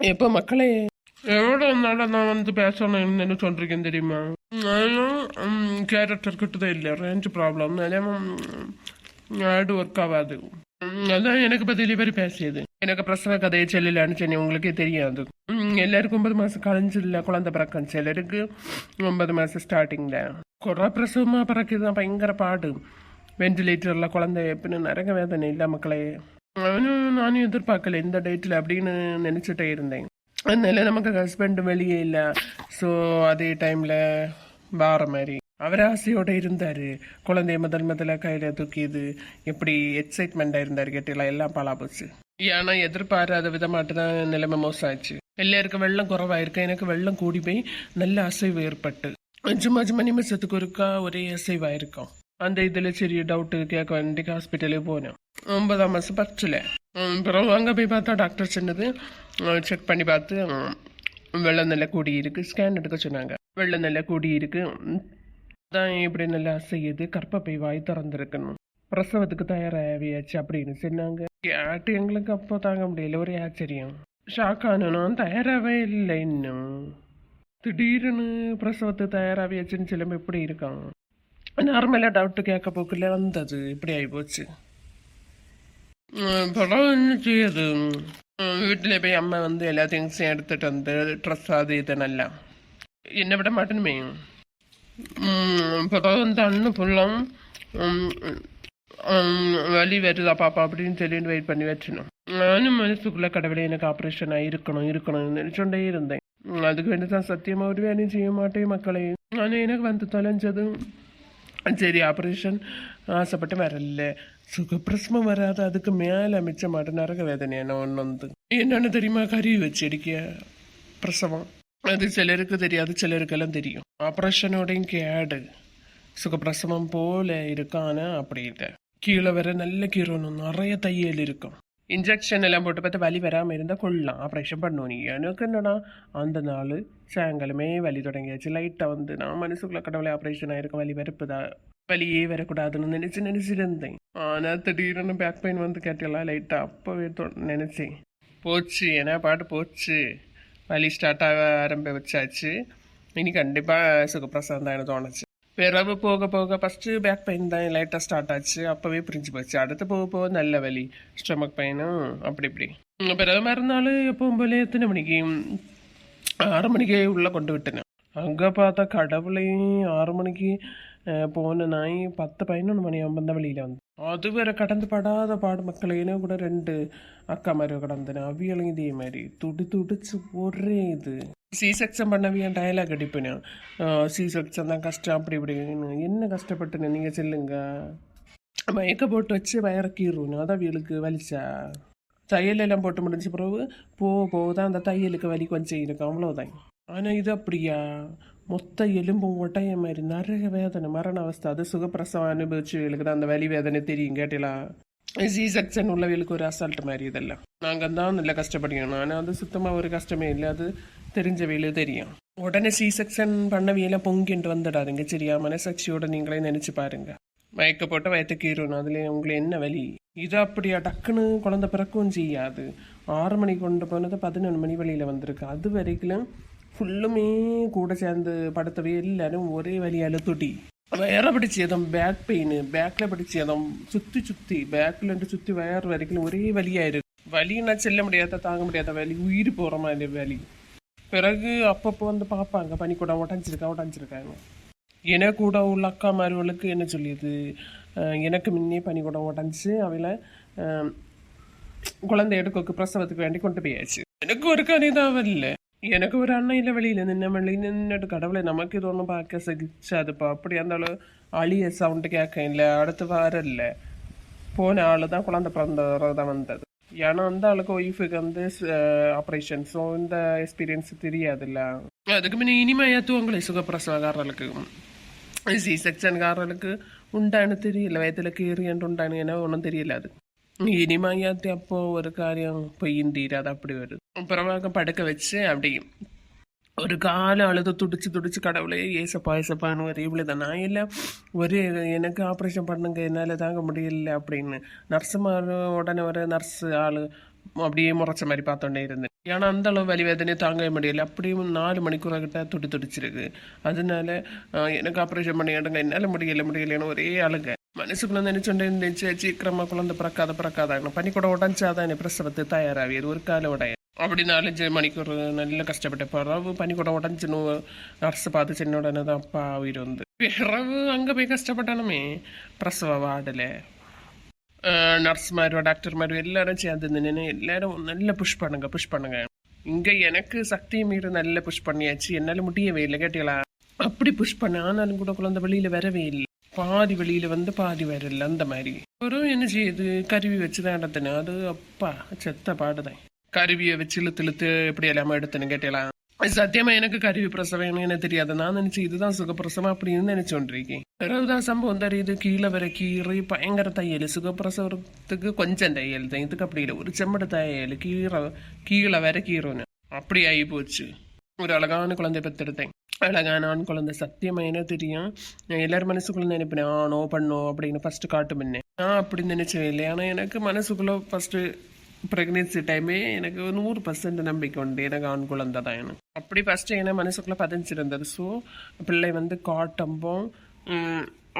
எப்போ மக்களே எவ்வளோ நாளாக நான் வந்து பேசணும்னு சொல்லிருக்கேன் தெரியுமா நானும் கேரக்டர் கிட்டதே இல்லை ரேஞ்ச் ப்ராப்ளம் ஆடு ஒர்க் ஆகாது ம், அதான் எனக்கு இப்போ டெலிவரி பேசியது எனக்கு பிரசவ கதையை செல்லலான்னு சொன்னி உங்களுக்கே தெரியாது ம், எல்லாருக்கும் ஒன்பது மாதம் கழிஞ்சில்ல குழந்தை பிறக்கும் சிலருக்கு ஒன்பது மாதம் ஸ்டார்டிங்கில் குறை பிரசவமாக பிறக்குது பயங்கர பாடு வென்டிலேட்டரில் குழந்தை எப்படின்னு நரக வேதனை இல்லை மக்களே அவனும் நானும் எதிர்பார்க்கல இந்த டேட்டில் அப்படின்னு நினச்சிட்டே இருந்தேன். அதனால நமக்கு ஹஸ்பண்ட் வெளியே இல்லை. ஸோ அதே டைமில் வார மாதிரி. அவர் ஆசையோட இருந்தார். குழந்தைய முதல் முதல்ல கையில் தூக்கியது. எப்படி எக்ஸைட்மெண்ட்டாக இருந்தார் கேட்டீங்களா? எல்லாம் பாலா போச்சு. ஏன்னா எதிர்பாராத விதமாட்டு தான் நிலைமை மோசம் ஆச்சு எல்லாருக்கும் வெள்ளம் குறவாயிருக்கு. எனக்கு வெள்ளம் கூடி போய் நல்ல அசைவு ஏற்பட்டு. சும்மா சும்மா நிமிஷத்துக்கு ஒருக்கா ஒரே அசைவாயிருக்கும். அந்த இதில் சரி டவுட்டு கேட்க வேண்டிக்கு ஹாஸ்பிட்டலே போனேன். ஒன்பதாம் மாதம் பச்சில் அப்புறம் அங்கே போய் பார்த்தா டாக்டர் சொன்னது செக் பண்ணி பார்த்து வெள்ளம் நல்லா கூடி ஸ்கேன் எடுக்க சொன்னாங்க. வெள்ளம் நல்லா கூடி இருக்கு. தான் இப்படி நல்லா அசையுது கற்பப்பை வாய் திறந்துருக்கணும். பிரசவத்துக்கு தயாராகியாச்சு அப்படின்னு சொன்னாங்க. கேட்டு எங்களுக்கு அப்போ தாங்க முடியல ஒரே ஆச்சரியம். ஷாக் ஆனணும் தயாராகவே இல்லை இன்னும். திடீர்னு பிரசவத்துக்கு தயாராகியாச்சுன்னு சிலம்பு எப்படி இருக்கான். நார்மலாக டவுட்டு கேட்க போக்குள்ள வந்தது இப்படி ஆகிப்போச்சு போச்சு. என்ன செய்யுது வீட்டிலே போய் அம்மா வந்து எல்லா திங்ஸையும் எடுத்துட்டு வந்து ட்ரெஸ் அது இதனெல்லாம். என்ன விட மாட்டேனுமே. படம் வந்து அண்ணன் ஃபுல்லும் வலி வருதா பாப்பா அப்படின்னு சொல்லிட்டு வெயிட் பண்ணி வச்சினோம் நானும் மனசுக்குள்ளே கடவுளே எனக்கு ஆப்ரேஷன் இருக்கணும் இருக்கணும்னு நினச்சோண்டே இருந்தேன். அதுக்கு வேண்டி தான் சத்தியமாக ஒரு வேலையும் செய்ய மாட்டேன் மக்களே. ஆனால் எனக்கு வந்து தொலைஞ்சது சரி ஆப்ரேஷன் ஆசைப்பட்டு வரல. சுகப்பிரசவம் வராது அதுக்கு மேலே மிச்ச மாட்டேன் நரக வேதனை என்ன ஒன்று வந்து? என்னென்னு தெரியுமா? கறி வச்சு அடிக்க பிரசவம். அது சிலருக்கு தெரியாது சிலருக்கெல்லாம் தெரியும். ஆப்ரேஷனோடையும் கேடு. சுகப்பிரசவம் போல இருக்கான அப்படி இல்லை. கீழே வர நல்ல கீரணும் நிறைய தையல் இருக்கும். இன்ஜெக்ஷன் எல்லாம் போட்டு பார்த்து வலி வராமல் இருந்தால் கொள்ளலாம் ஆப்ரேஷன் பண்ணுவோம் நீ எனக்கு என்னன்னா அந்த நாள் சாயங்காலமே வலி தொடங்கியாச்சு. லைட்டாக வந்து நான் மனசுக்குள்ள கடவுளை ஆப்ரேஷன் ஆயிருக்கும். வலி வரப்புதா? வலியே வரக்கூடாதுன்னு நினச்சி நினச்சிருந்தேன் ஆனால் திடீர்னு பேக் பெயின் வந்து கேட்டலாம் லைட்டாக அப்போவே நினச்சேன். போச்சு ஏன்னா பாட்டு போச்சு? வலி ஸ்டார்ட் ஆக ஆரம்ப வச்சாச்சு இனி கண்டிப்பாக சுகப்பிரசாதம் தான் எனக்கு தோணுச்சு. பிறகு போக போக ஃபஸ்ட்டு பேக் பெயின் தான் லைட்டாக ஸ்டார்ட் ஆச்சு. அப்போவே பிரிஞ்சு போச்சு. அடுத்து போக போக நல்ல வலி ஸ்டொமக் பெயினும் அப்படி இப்படி. பிறகு மறுநாள் எப்பவும் போல எத்தனை மணிக்கு? ஆறு மணிக்கே உள்ளே கொண்டு விட்டேன் அங்கே பார்த்தா கடவுளையும் ஆறு மணிக்கு போன நாய் பத்து பதினொன்று மணியாகுമ്പോൾ தான் വെളിയിൽ വന്നു അതുവരെ കടന്ന് പെടാതെ പാട് മക്കളേനെ കൂടെ രണ്ട് അക്കമാരോ കടന്നിന്. അവിയളങ്ങി ഇതേമാതിരി. തുടി തുടിച്ച് ഒരേ ഇത്. சி செக்ஷன் பண்ணவே என் டயலாக் அடிப்பேன் சி செக்ஷன் தான் கஷ்டம் அப்படி இப்படின்னு என்ன கஷ்டப்பட்டுன்னு நீங்கள் சொல்லுங்க மயக்க போட்டு வச்சு வயறக்கீருணும் அதான் அவியலுக்கு வலிச்சா தையலெல்லாம் போட்டு முடிஞ்ச பிறகு போக போக தான் அந்த தையலுக்கு வலி கொஞ்சம் இருக்கும் அவ்வளோதான் ஆனால் இது அப்படியா மொத்த எலும்பும் ஒட்டைய மாதிரி நிறைய வேதனை மரண அவஸ்தை அது சுகப்பிரசவம் அனுபவிச்சவங்களுக்கு தான் அந்த வலி வேதனை தெரியும் கேட்டீங்களா சி செக்ஷன் உள்ளவங்களுக்கு ஒரு அசால்ட் மாதிரி இதெல்லாம் நாங்கள் தான் நல்லா கஷ்டப்படுகிறோம் ஆனால் அது சுத்தமாக ஒரு கஷ்டமே இல்லை அது தெரிஞ்சவையில தெரியும் உடனே சி செக்ஷன் பொங்கிட்டு வந்துடாதுங்க சரியா மனசாட்சியோட நீங்களே நினைச்சு பாருங்க மயக்க போட்டு வயத்தை கீறணும் அதில் உங்களுக்கு என்ன வலி இது அப்படியா டக்குன்னு குழந்தை பிறக்கவும் செய்யாது ஆறு மணிக்கு கொண்டு போனது பதினொன்று மணி வழியில் வந்திருக்கு அது வரைக்கும் ஃபுல்லுமே கூட சேர்ந்து படுத்தவே எல்லாரும் ஒரே வழியால் துடி வயரை பிடிச்சதும் பேக் பெயின் பேக்கில் பிடிச்சதும் சுத்தி சுற்றி பேக்கில் சுத்தி வயர் வரைக்கும் ஒரே வலியாயிருக்கு வலின்னா செல்ல முடியாத தாங்க முடியாத வலி உயிர் போகிற மாதிரி வலி பிறகு அப்பப்போ வந்து பார்ப்பாங்க பனிக்கூடம் உடஞ்சிருக்கா உடஞ்சிருக்காங்க என கூட உள்ள அக்கா மார்களுக்கு என்ன சொல்லியது எனக்கு முன்னே பனிக்கூடம் உடஞ்சி அவளை குழந்தை எடுக்க பிரசவத்துக்கு வேண்டி கொண்டு போயாச்சு எனக்கு ஒரு கணிதம் இல்லை எனக்கு ஒரு அண்ணன் இல்லை வெளியில் நின்ன வெளியில் நின்றுட்டு கடவுளை நமக்கு இது ஒன்றும் பார்க்க சகிச்சாதுப்பா அப்படி இருந்தாலும் அழிய சவுண்டு கேட்க இல்லை அடுத்து வர இல்லை போன ஆள் தான் குழந்தை பிறந்த தான் வந்தது ஏன்னா அந்த ஆளுக்கு ஒய்ஃபுக்கு வந்து ஆப்ரேஷன் ஸோ இந்த எக்ஸ்பீரியன்ஸ் தெரியாதுல்ல அதுக்கு முன்ன இனிமே ஏற்றுவாங்களே சுகப்பிரசவக்காரர்களுக்கு சி செக்ஷன்காரர்களுக்கு உண்டானு தெரியல வயத்துல கீறியன்ட்டு உண்டானு என்ன ஒன்றும் தெரியல அது இனிமையாத்தி அப்போ ஒரு காரியம் பொய்யின்றீராது அப்படி வருது அப்புறமாக படுக்க வச்சு அப்படி ஒரு காலம் அழுது துடிச்சு துடிச்சு கடவுளே ஏசப்பா ஏசப்பான்னு ஒரு இவ்வளோ நான் இல்லை ஒரு எனக்கு ஆப்ரேஷன் பண்ணுங்க என்னால் தாங்க முடியல அப்படின்னு நர்ஸுமார் உடனே வர நர்ஸ் ஆள் அப்படியே முறைச்ச மாதிரி பார்த்தோன்னே இருந்தேன் ஏன்னா அந்த அளவு வலி வேதனையை தாங்கவே முடியல அப்படியும் நாலு மணிக்கூர் கிட்ட துடி துடிச்சிருக்கு அதனால ஆஹ், எனக்கு ஆப்ரேஷன் பண்ணிடுங்க என்னால் முடியல முடியலன்னு ஒரே அழுக மனசுக்குள்ள நினைச்சுட்டே இருந்துச்சு சீக்கிரமா குழந்தை பிறக்காத பிறக்காத பனி கூட உடஞ்சாதான் பிரசவத்து தயாராகியது ஒரு கால உடைய அப்படி நாலஞ்சு மணிக்கூர் நல்ல கஷ்டப்பட்ட பிறவு பனிக்கூடம் கூட நர்ஸ் பார்த்து சின்ன உடனே தான் அப்பா உயிர் வந்து. பிறவு அங்கே போய் கஷ்டப்பட்டானுமே பிரசவ வார்டில் நர்ஸ்மாரோ டாக்டர்மாரோ எல்லாரும் சேர்ந்து நின்று எல்லாரும் நல்ல புஷ் பண்ணுங்க புஷ் பண்ணுங்க. இங்கே எனக்கு சக்தி மீறி நல்ல புஷ் பண்ணியாச்சு. என்னால் முடியவே இல்லை கேட்டீங்களா? அப்படி புஷ் பண்ண ஆனாலும் கூட குழந்தை வெளியில் வரவே இல்லை. பாதி வெளியில் வந்து பாதி வரல அந்த மாதிரி. ஒரு என்ன செய்யுது? கருவி வச்சு தான் எடுத்தேன் அது அப்பா செத்த பாடுதான். கருவியை வச்சு இழுத்து இழுத்து எப்படி எல்லாமே எடுத்துன்னு கேட்டலாம் சத்தியமா எனக்கு கருவி பிரசவம் எனக்கு தெரியாது. நான் நினைச்சு இதுதான் சுகப்பிரசவம் அப்படின்னு நினைச்சோண்டிருக்கேன் பிறகுதான் சம்பவம் தெரியுது. கீழே வர கீரை பயங்கர தையல். சுகப்பிரசவத்துக்கு கொஞ்சம் தையல் தான். இதுக்கு அப்படி இல்லை. ஒரு செம்மட தையல். கீரை கீழே வர கீரோன்னு. அப்படி ஆகி போச்சு. ஒரு அழகான குழந்தை பெற்றெடுத்தேன். அழகான ஆண் குழந்தை. சத்தியமா என்ன தெரியும்? நான் எல்லாரும் மனசுக்குள்ள நினைப்பேன். ஆனோ பண்ணோ அப்படின்னு ஃபர்ஸ்ட் காட்டு பண்ணேன் நான் அப்படி நினைச்சேன் இல்லை ஆனால் எனக்கு மனசுக்குள்ள ஃபர்ஸ்ட் ப்ரெக்னென்சி டைமே எனக்கு நூறு பர்சன்ட் நம்பிக்கை உண்டு. எனக்கு ஆண் குழந்தை தான் எனக்கு. அப்படி ஃபஸ்ட்டு ஏன்னா மனசுக்குள்ளே பதிஞ்சிருந்தது. ஸோ பிள்ளை வந்து காட்டம்போ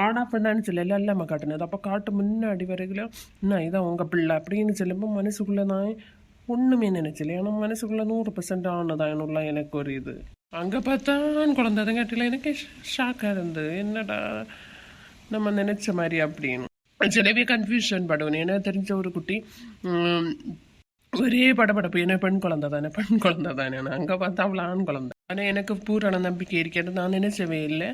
ஆனா பண்ணான்னு சொல்லி எல்லாம் இல்லாமல் காட்டினது. அப்போ காட்டு முன்னாடி வரைக்கும் நான் இதான் உங்கள் பிள்ளை அப்படின்னு சொல்லும்போது மனசுக்குள்ளே நான் ஒன்றுமே நினைச்சல. ஏன்னா மனசுக்குள்ளே நூறு பர்சன்ட் ஆனதானுள்ள எனக்கு ஒரு இது. அங்கே பார்த்தா ஆண் குழந்தை எனக்கு ஷாக்காக இருந்தது. என்னடா நம்ம நினச்ச மாதிரி அப்படின்னு. சிலவே கன்ஃபியூஷன் படுவேன் ஏன்னா தெரிஞ்ச ஒரு குட்டி ஒரே படப்படப்பு ஏன்னா பெண் குழந்தை தானே. பெண் குழந்தை தானே. அங்கே பார்த்தா அவ்வளோ ஆண் குழந்தை. ஆனால் எனக்கு பூரண நம்பிக்கை இருக்கிறது. நான் நினைச்சவே இல்லை.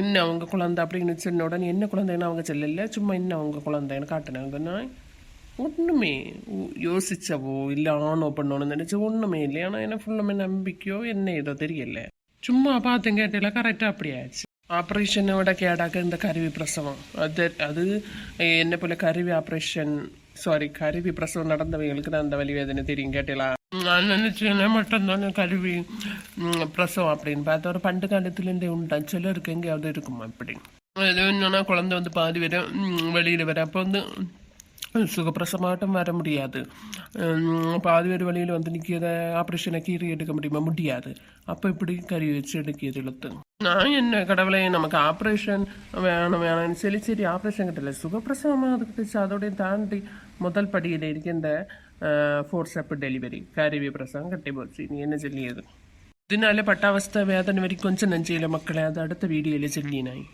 இன்னும் அவங்க குழந்தை அப்படின்னு சொன்ன உடனே என்ன குழந்தைன்னு அவங்க சொல்லல. சும்மா இன்னும் அவங்க குழந்தைன்னு காட்டினாங்க. நான் ஒன்றுமே யோசிச்சவோ இல்லை ஆனோ பண்ணோன்னு நினச்சி ஒன்றுமே இல்லை. ஆனால் என்ன ஃபுல்லுமே நம்பிக்கையோ என்ன ஏதோ தெரியல. சும்மா பார்த்துங்க கேட்டில. கரெக்டாக அப்படி ஆச்சு ஆப்ரேஷனோட கேடாக்க இந்த கருவி பிரசவம் அது அது என்ன போல கருவி ஆப்ரேஷன் சாரி கருவி பிரசவம் நடந்தவங்களுக்கு தான் அந்த வலி வேதனை தெரியும் கேட்டீங்களா நான் நினைச்சேன் மட்டும்தானே கருவி ம், பிரசவம் அப்படின்னு பார்த்தா ஒரு பண்டு காலத்துலேருந்தே உண்டா சிலருக்கு எங்கேயாவது இருக்குமா இப்படி அது என்னன்னா குழந்தை வந்து பாதி வர ம், வெளியில வர அப்போ வந்து சுகப்பிரசமாட்டம் வர முடியாது பாதி ஒரு வழியில் வந்து நிற்கிறத ஆப்ரேஷனை கீறி எடுக்க முடியுமா முடியாது அப்போ இப்படி கறி வச்சு எடுக்கியது இழுத்து நான் என்ன கடவுளே நமக்கு ஆப்ரேஷன் வேணும் வேணும் சரி சரி ஆப்ரேஷன் கிட்ட இல்லை சுகப்பிரசவமாக அதுக்கிட்டுச்சு அதோடைய தாண்டி முதல் படியில் இருக்கின்ற ஃபோர்ஸ் அப் டெலிவரி கருவி பிரசவம் கட்டி போச்சு நீ என்ன சொல்லியது இதனால பட்டாவஸ்த வேதனை வரைக்கும் கொஞ்சம் நெஞ்சையில் மக்களை அது அடுத்த வீடியோவில் சொல்லினாய்